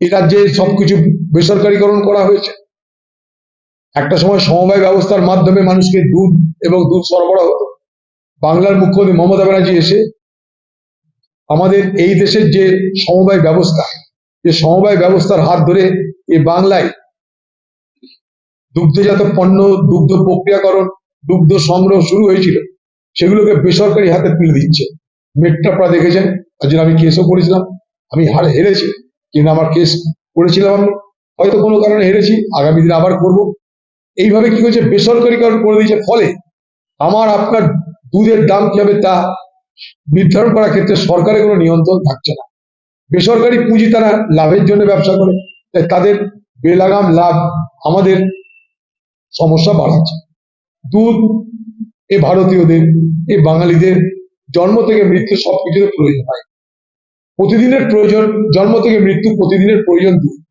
এই রাজ্যে সবকিছু বেসরকারীকরণ করা হয়েছে। একটা সময় সমবায় ব্যবস্থার মাধ্যমে মানুষকে দুধ এবং দুধ সরবরাহ হতো। বাংলার মুখ্যমন্ত্রী মমতা ব্যানার্জি এসে আমাদের এই দেশের যে সমবায় ব্যবস্থা, যে সমবায় ব্যবস্থার হাত ধরে এই বাংলায় দুগ্ধজাত পণ্য, দুগ্ধ প্রক্রিয়াকরণ, দুগ্ধ সংগ্রহ শুরু হয়েছিল, সেগুলোকে বেসরকারি হাতে তুলে দিচ্ছে। মেট্রাপড়া দেখেছেন জন্য আমি কেসও করেছিলাম, আমি হারে হেরেছি। কিন্তু আমার কেস করেছিলাম আমি। হয়তো কোনো কারণে হেরেছি, আগামী দিনে আবার করব। এইভাবে কি হয়েছে? বেসরকারিকরণ করে দিয়েছে। ফলে আমার, আপনার দুধের দাম কি হবে তা নির্ধারণ করার ক্ষেত্রে সরকারের কোনো নিয়ন্ত্রণ থাকছে না। বেসরকারি পুঁজি তারা লাভের জন্য ব্যবসা করে, তাই তাদের বেলাগাম লাভ আমাদের সমস্যা বাড়াচ্ছে। দুধ, এ ভারতীয়দের, এ বাঙালিদের জন্ম থেকে মৃত্যু সবকিছুর প্রয়োজন হয়। প্রতিদিনের প্রয়োজন, জন্ম থেকে মৃত্যু প্রতিদিনের প্রয়োজন দুধ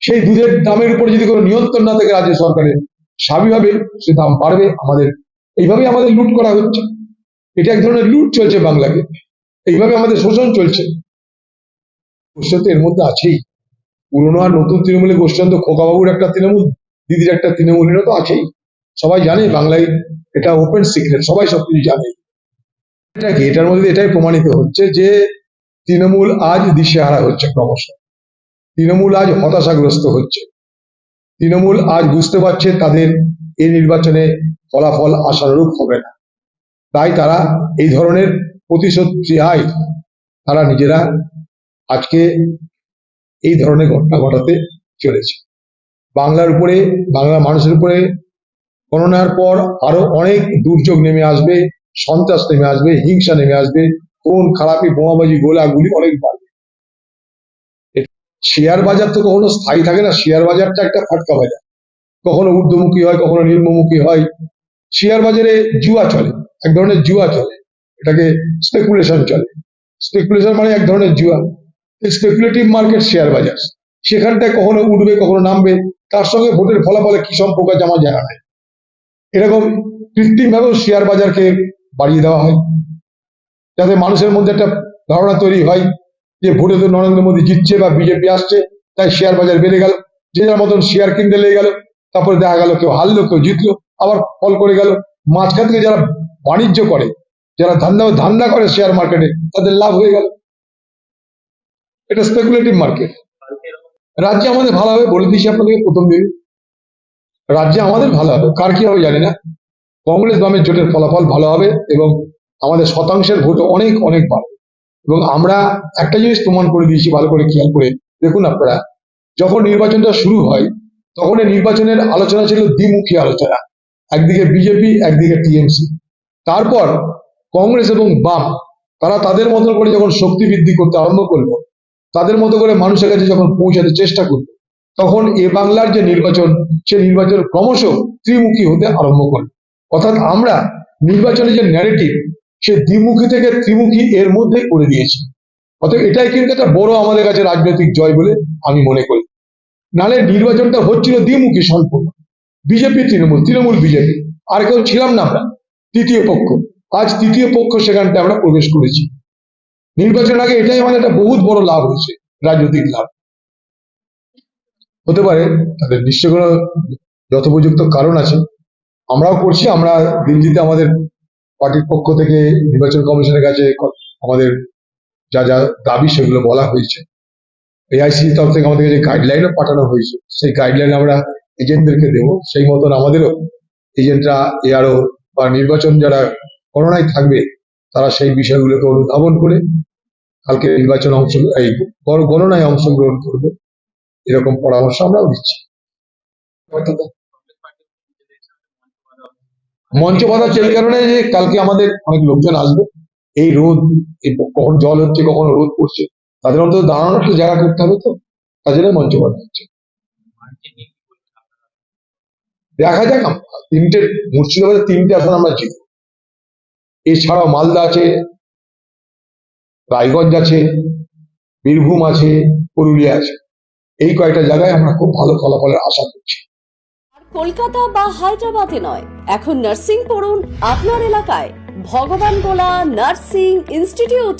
সেই দুধের দামের উপর যদি কোনো নিয়ন্ত্রণ না থাকে রাজ্য সরকারের, স্বাভাবিকভাবে সে দাম বাড়বে আমাদের। এইভাবে আমাদের লুট করা হচ্ছে। এটা এক ধরনের লুট চলছে বাংলাকে। এইভাবে আমাদের শোষণ চলছে। গোষ্ঠী এর মধ্যে আছেই। পুরনো আর নতুন তৃণমূলের গোষ্ঠী তো খোকাবাবুর একটা তৃণমূল, দিদির একটা তৃণমূল এরা তো আছেই। সবাই জানে বাংলায় এটা ওপেন সিক্রেট সবাই সবকিছু জানে। এটা কি? এটার মধ্যে এটাই প্রমাণিত হচ্ছে যে তৃণমূল আজ দিশেহারা হচ্ছে ক্রমশ। তৃণমূল আজ হতাশাগ্রস্ত হচ্ছে। তৃণমূল আজ বুঝতে পারছে তাদের এই নির্বাচনে ফলাফল আশানুরূপ হবে না। তাই তারা এই ধরনের প্রতিশোধ ত্রিহাই তারা নিজেরা আজকে এই ধরনের ঘটনা ঘটাতে চলেছে। বাংলার উপরে, বাংলার মানুষের উপরে গণনার পর আরও অনেক দুর্যোগ নেমে আসবে, সন্ত্রাস নেমে আসবে, হিংসা নেমে আসবে কোন খারাপি বোমাবাজি গোলাগুলি অনেক বাড়বে। শেয়ার বাজার তো কখনো স্থায়ী থাকে না, শেয়ার বাজারটা একটা ফাটকা বাজার। কখনো ঊর্ধ্বমুখী হয়, কখনো নিম্নমুখী হয়। শেয়ার বাজারে জুয়া চলে, এক ধরনের জুয়া চলে। এটাকে স্পেকুলেশন চলে। স্পেকুলেশন মানে এক ধরনের জুয়া। স্পেকুলেটিভ মার্কেট শেয়ার বাজার। সেখানটায় কখনো উঠবে, কখনো নামবে, তার সঙ্গে ভোটের ফলাফলে কি সম্পর্ক আমার জানা নেই। এরকম কৃত্রিমভাবেও শেয়ার বাজারকে বাড়িয়ে দেওয়া হয়। যাতে মানুষের মধ্যে একটা ধারণা তৈরি হয় যে ভোটে তো নরেন্দ্র মোদী জিতছে বা বিজেপি আসছে, তাই শেয়ার বাজার বেড়ে গেল, যে যার মতন শেয়ার কিনতে লেগে গেল, তারপরে দেখা গেল কেউ হারলো, কেউ জিতলো, আবার ফল করে গেল। মাঝখান থেকে যারা বাণিজ্য করে, যারা ধান্দা ধান্দা করে শেয়ার মার্কেটে তাদের লাভ হয়ে গেল। এটা স্পেকুলেটিভ মার্কেট রাজ্যে আমাদের ভালো হবে, বলে দিয়েছি আপনাদেরকে প্রথম দিন। রাজ্যে আমাদের ভালো হবে, কার কি হবে জানি না। কংগ্রেস বামের জোটের ফলাফল ভালো হবে এবং আমাদের শতাংশের ভোট অনেক অনেক বাড়বে। এবং আমরা একটা জিনিস প্রমাণ করে দিয়েছি, ভালো করে খেয়াল করে দেখুন আপনারা। যখন নির্বাচনটা শুরু হয়, তখন এই নির্বাচনের আলোচনা ছিল দ্বিমুখী আলোচনা। একদিকে বিজেপি, একদিকে টিএমসি। তারপর কংগ্রেস এবং বাম, তারা তাদের মতন করে যখন শক্তি বৃদ্ধি করতে আরম্ভ করল, তাদের মতো করে মানুষের কাছে যখন পৌঁছাতে চেষ্টা করল, তখন এ বাংলার যে নির্বাচন, সে নির্বাচন ক্রমশ ত্রিমুখী হতে আরম্ভ করল। অর্থাৎ আমরা নির্বাচনের যে ন্যারেটিভ সে দ্বিমুখী থেকে ত্রিমুখী এর মধ্যে করে দিয়েছে। অর্থাৎ এটাই কিন্তু একটা বড় আমাদের কাছে রাজনৈতিক জয় বলে আমি মনে করি। নালে নির্বাচনটা হচ্ছিল দ্বিমুখী সম্পূর্ণ বিজেপি, তৃণমূল তৃণমূল, বিজেপি। আর কেউ ছিলাম না আমরা, তৃতীয় পক্ষ। আজ তৃতীয় পক্ষ সেখানটা আমরা প্রবেশ করেছি। নির্বাচন আগে এটাই আমাদের একটা বহুত বড় লাভ হয়েছে, রাজনৈতিক লাভ। হতে পারে তাদের নিশ্চয় কোনো যথোপযুক্ত কারণ আছে। আমরাও করছি, আমরা দিল্লিতে আমাদের পার্টির পক্ষ থেকে নির্বাচন কমিশনের কাছে আমাদের যা যা দাবি সেগুলো বলা হয়েছে। এআইসি তরফ থেকে আমাদের যে গাইডলাইনও পাঠানো হয়েছে, সেই গাইডলাইন আমরা এজেন্টদেরকে দেবো। সেই মতন আমাদেরও এজেন্টরা এআরও বা নির্বাচন যারা করোনায় থাকবে, তারা সেই বিষয়গুলোকে অনুধাবন করে কালকে নির্বাচন অংশ, এই গণনায় অংশগ্রহণ করবে। এরকম পরামর্শ আমরাও দিচ্ছি। মঞ্চ বাঁধা এই কারণে যে কালকে আমাদের অনেক লোকজন আসবে। এই রোদ কখন জল হচ্ছে, কখন রোদ পড়ছে, তাদের অন্তত দাঁড়ানোর একটা জায়গা করতে হবে তো। তার জন্য মঞ্চ বাঁধা হচ্ছে। দেখা যাক তিনটে মুর্শিদাবাদের তিনটে আসন আমরা জিতব। এছাড়াও মালদা আছে, রায়গঞ্জ আছে, বীরভূম আছে, পুরুলিয়া আছে। এই কয়েকটা জায়গায় আমরা খুব ভালো ফলাফলের আশা করছি। কলকাতা বা হায়দ্রাবাদে নয়। এখন নার্সিং পড়ুন আপনার এলাকায়। ভগবান গোলা নার্সিং ইনস্টিটিউট